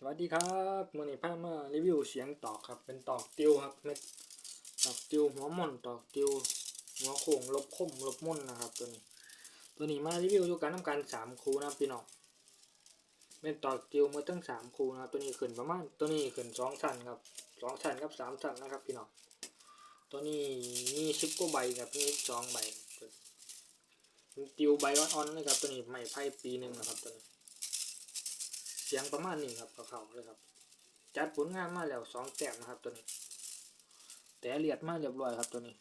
สวัสดีครับมื่อนี้พามารีวิวเสียงตอกครับ เป็นตอกติวครับเม็ดตอกติวหัวม่อนตอกติวหัวโค้งลบคมลบม่นนะครับ ตัวนี้ ตัวนี้มารีวิวอยู่กันทำการสามคูนะพี่น้องเป็นตอกติวมาตั้งสามคูนะตัวนี้ขึ้นประมาณตัวนี้ขึ้นสองชั้นครับสองชั้นกับสามชั้นนะครับ พี่น้องตัวนี้มีสิบกว่าใบครับมีสองใบติวใบอ่อนๆนะครับตัวนี้ใหม่ไพ่ปีหนึ่งนะครับตัวนี้ เสียงประมาณนี้ครับเขาๆเลยครับ จัดผลงานมาแล้วสองแต้มนะครับตัวนี้ แต่เลียดมาเรียบร้อยครับตัวนี้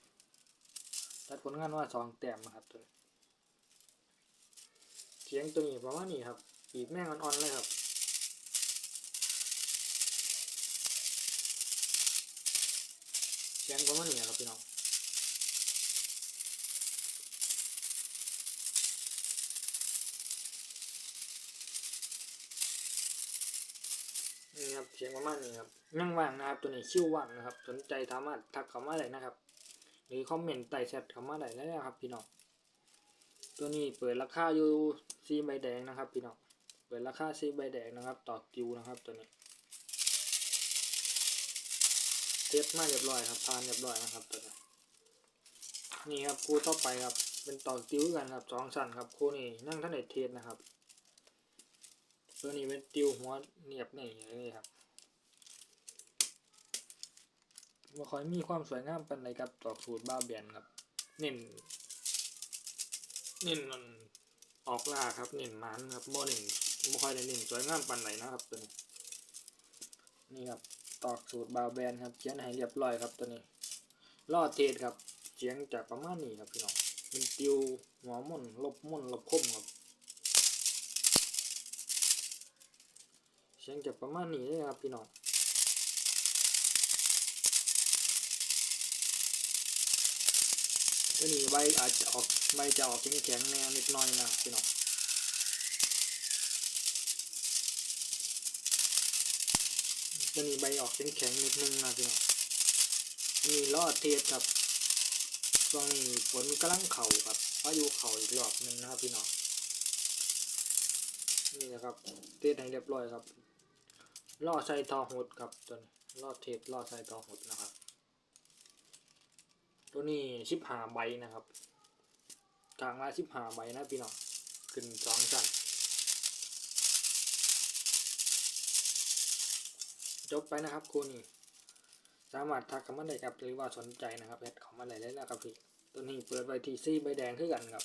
จัดผลงานว่าสองแต้มนะครับตัวนี้ เสียงตัวนี้ประมาณนี้ครับปีกแม่งอ่อนๆเลยครับเสียงประมาณนี้ครับพี่น้อง เสียงประมาณนี้ครับยังว่างนะครับตัวนี้ชื่อว่างนะครับ สนใจสามารถทักเข้ามาได้นะครับ หรือคอมเมนต์ใต้แชทเข้ามาได้เลยนะครับ พี่น้องตัวนี้เปิดราคาอยู่ซีใบแดงนะครับ พี่น้องเปิดราคาซีใบแดงนะครับต่อกิวนะครับ ตัวนี้เทสมาเรียบร้อยครับผ่านเรียบร้อยนะครับตัวนี้นี่ครับคู่ต่อไปครับ เป็นต่อกิวกันครับสองชั้นครับคู่นี้นั่งท่านเด็ดเทสนะครับ ตัวนี้เป็นติวหัวเนียบนี่อย่างนี้ครับ ว่าคอยมีความสวยงามเป็นไรครับตอกสูตรบ้าเบียนครับ เน้น เน้นมันออกล่าครับ เน้นมันครับโมหนึ่งไม่ค่อยได้เน้นสวยงามปันไหนะครับตัวนี้ นี่ครับตอกสูตรบาแบนครับเขียนให้เรียบร้อยครับตัวนี้ล่อเทศครับเสียงจากประมาณนี้ครับพี่น้องเป็นติวหัวม่นลบม่นลบคมครับเสียงจะประมาณนี้เลยครับพี่น้อง ตัวนี้ใบอาจจะออกใบจะออกแข็งๆแนวนิดหน่อยนะพี่น้องตัวนี้ใบออกแข็งๆนิดนึงนะพี่น้องนี่ลอดเทียดครับช่วงนี้ฝนกำลังเข่าครับพายุเข่าอีกรอบหนึ่งนะครับพี่น้องนี่นะครับเทสให้เรียบร้อยครับล่อใส่ทอหดครับตัวนี้ล่อเทปล่อใส่ทอหดนะครับ ตัวนี้ชิบหาใบนะครับกลางละชิบหาใบนะพี่น้องขึ้นสองชั้นจบไปนะครับคูนี้สามารถทักเข้ามาได้ครับหรือว่าสนใจนะครับแอดข้ามาได้เลยนะครับพี่ตัวนี้เปิดไว้ที่ซีใบแดงคือกันครับ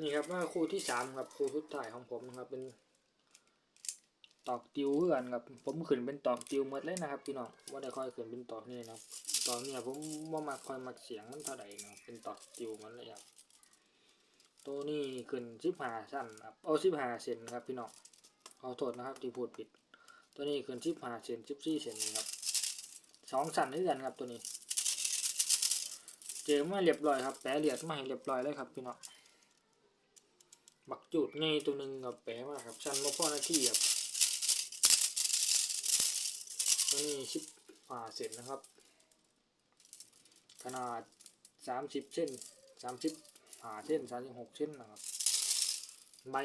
นี่ครับว่าคู่ที่สามครับคู่สุดท้ายของผมนะครับเป็น ตอกติวเพื่อนครับ ผมขึ้นเป็นตอกติวหมดเลยนะครับพี่น้องว่าได้ค่อยขึ้นเป็นตอกนี่นะครับตอกเนี่ยผมว่ามาค่อยมักเสียงมันเท่าไหร่นะเป็นตอกติวมันเลยครับตัวนี้ขึ้นสิบห้าสั้นครับเอาสิบห้าเซนครับพี่น้องขอโทษนะครับที่พูดผิด ตัวนี้ขึ้นสิบห้าเซนสิบสี่เซนนะครับสองสั้นด้วยกันครับตัวนี้ เจอมาเรียบร้อยครับแปะเรียดมาให้เรียบร้อยเลยครับพี่น้องบักจูดไงตัวหนึ่งกับแปะมาครับชั้นมาพ่อหน้าที่ครับ ตัวนี้ชิปผ่าเสร็จนะครับ ขนาดสามสิบเส้นสามสิบผ่าเส้นสามสิบหกเส้นนะครับ ใบ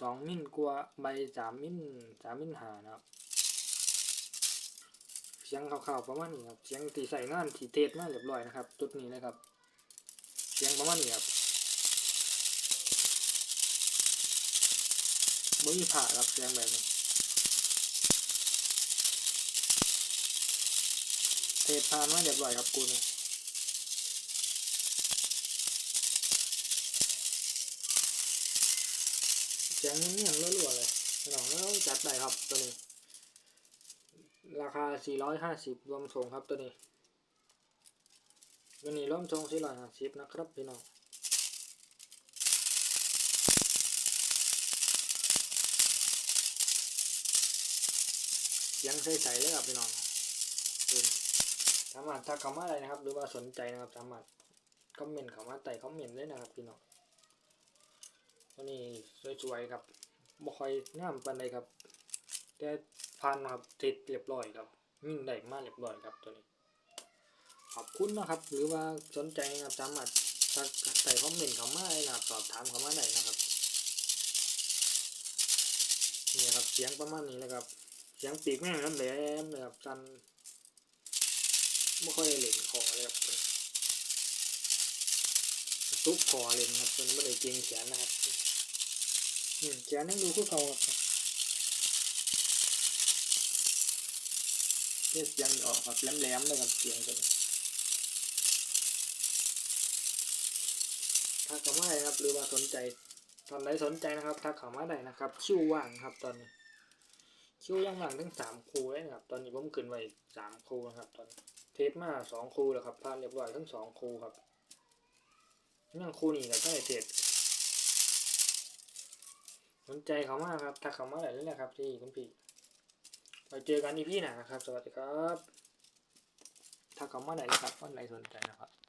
สองมิลกว่าใบสามมิลสามมิลหานะครับเสียงข่าวๆประมาณนี้ครับเสียงที่ใส่งานที่เทศมาเรียบร้อยนะครับจุดนี้นะครับ เสียงประมาณนี้ครับบ่มีผ่าครับเสียงแบบนี้ เทปานมาเรียบร้อยครับกูนี่เสียงเงียรัวๆเลยพี่น้องแล้วจัดไปครับตัวนี้ ราคา 450 รวมส่งครับตัวนี้วันนี้รวมส่ง450นะครับพี่น้องเสียงใสๆเลยครับพี่น้อง สามารถทักคำว่าอะไรนะครับ หรือว่าสนใจนะครับ สามารถคอมเมนต์คำว่าใต้คอมเมนต์ได้นะครับพี่น้องตัวนี้สวยๆครับบ่ค่อยงามปานใดครับ แต่ผ่านครับติดเรียบร้อยครับยิ่งได้มากเรียบร้อยครับตัวนี้ ขอบคุณนะครับ หรือว่าสนใจนะครับสามารถทักใต้คอมเมนต์คำว่าอะไรนะครับสอบถามคำว่าใดนะครับนี่ครับเสียงประมาณนี้เลยครับ เสียงปีกแม่งน้ำแหลมเลยครับจัน ไม่ค่อยได้เล่นคอเลยครับตุ๊บคอเล่นครับตันไม่ได้เกรงแขนนะครับแขนยังดูคู่เขาครับเทสียงออกครับแหลมๆเลยครับเสียงตันถ้าเขาไม่ครับ หรือว่าสนใจ ตอนไหนสนใจนะครับทักเขามาได้นะครับ คิวว่างครับตอนนี้คิวยังว่างทั้งสามครูเลยครับ ตอนนี้ผมขึ้นไว้สามครูนะครับตอนนี้ เทปมาสองครูแล้วครับผ่านเรียบร้อยทั้งสองครูครับยังครูนี่กับท่านเทปสนใจเขามากครับทักเขามาได้เลยนะครับที่คุณพี่เราเจอกันอีพี่หนานะครับ สวัสดีครับทักเขามาได้เลยครับวันไหนสนใจนะครับ